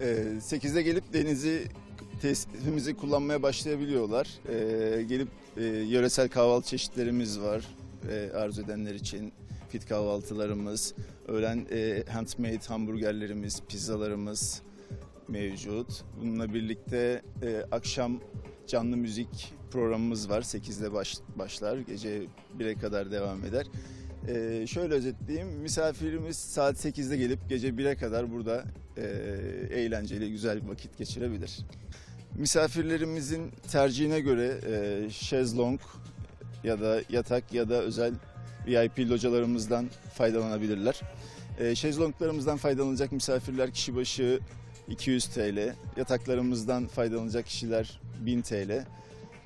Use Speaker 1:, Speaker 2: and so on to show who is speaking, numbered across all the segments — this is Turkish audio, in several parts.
Speaker 1: 8'de gelip denizi tesisimizi kullanmaya başlayabiliyorlar. Ee, gelip e, yöresel kahvaltı çeşitlerimiz var e, arzu edenler için. Fit kahvaltılarımız, öğlen e, handmade hamburgerlerimiz, pizzalarımız mevcut. Bununla birlikte e, akşam canlı müzik programımız var. 8'de baş, başlar, gece 1'e kadar devam eder. Ee, şöyle özetleyeyim, misafirimiz saat 8'de gelip gece 1'e kadar burada e, eğlenceli, güzel bir vakit geçirebilir. Misafirlerimizin tercihine göre e, şezlong ya da yatak ya da özel VIP localarımızdan faydalanabilirler. E, şezlonglarımızdan faydalanacak misafirler kişi başı 200 TL, yataklarımızdan faydalanacak kişiler 1000 TL,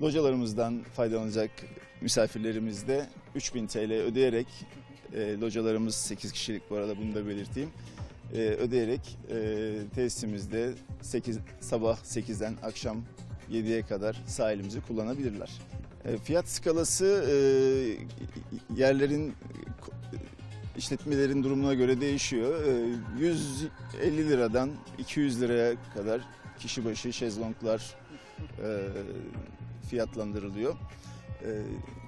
Speaker 1: localarımızdan faydalanacak misafirlerimiz de 3000 TL ödeyerek e, localarımız 8 kişilik bu arada bunu da belirteyim. E, ödeyerek e, tesisimizde 8 sabah 8'den akşam 7'ye kadar sahilimizi kullanabilirler. E, fiyat skalası e, yerlerin işletmelerin durumuna göre değişiyor. E, 150 liradan 200 liraya kadar kişi başı şezlonglar e, fiyatlandırılıyor. E,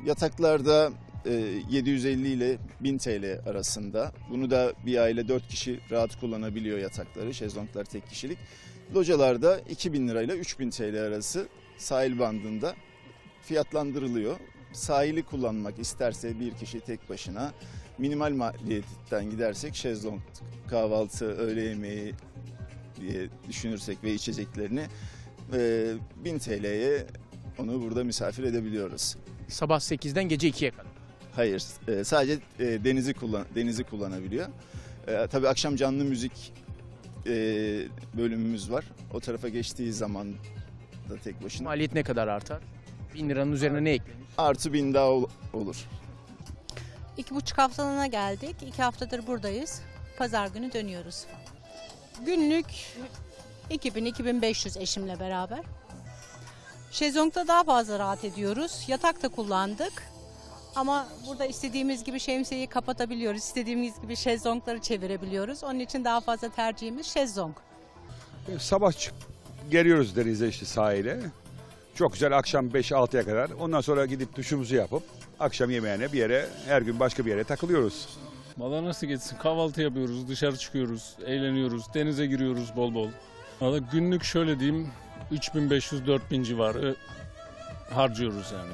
Speaker 1: yataklarda e, 750 ile 1000 TL arasında. Bunu da bir aile 4 kişi rahat kullanabiliyor yatakları. Şezlonglar tek kişilik. Localarda 2000 lirayla 3000 TL arası sahil bandında fiyatlandırılıyor. Sahili kullanmak isterse bir kişi tek başına minimal maliyetten gidersek şezlong, kahvaltı, öğle yemeği diye düşünürsek ve içeceklerini e, 1000 TL'ye onu burada misafir edebiliyoruz.
Speaker 2: Sabah 8'den gece 2'ye kadar.
Speaker 1: Hayır, e, sadece e, denizi kullan denizi kullanabiliyor. E, tabii akşam canlı müzik e, bölümümüz var. O tarafa geçtiği zaman da tek başına
Speaker 2: Maliyet ne kadar artar? 1000 liranın üzerine ne eklenir?
Speaker 1: artı bin daha ol- olur.
Speaker 3: İki buçuk haftalığına geldik. İki haftadır buradayız. Pazar günü dönüyoruz. Günlük 2000-2500 eşimle beraber. Şezlong'da daha fazla rahat ediyoruz. Yatak da kullandık. Ama burada istediğimiz gibi şemsiyeyi kapatabiliyoruz. İstediğimiz gibi şezlongları çevirebiliyoruz. Onun için daha fazla tercihimiz şezlong.
Speaker 4: Sabah çık geliyoruz denize işte sahile. Çok güzel akşam 5-6'ya kadar. Ondan sonra gidip duşumuzu yapıp akşam yemeğine bir yere her gün başka bir yere takılıyoruz.
Speaker 5: Valla nasıl geçsin? Kahvaltı yapıyoruz, dışarı çıkıyoruz, eğleniyoruz, denize giriyoruz bol bol. Valla günlük şöyle diyeyim 3500-4000 civarı harcıyoruz yani.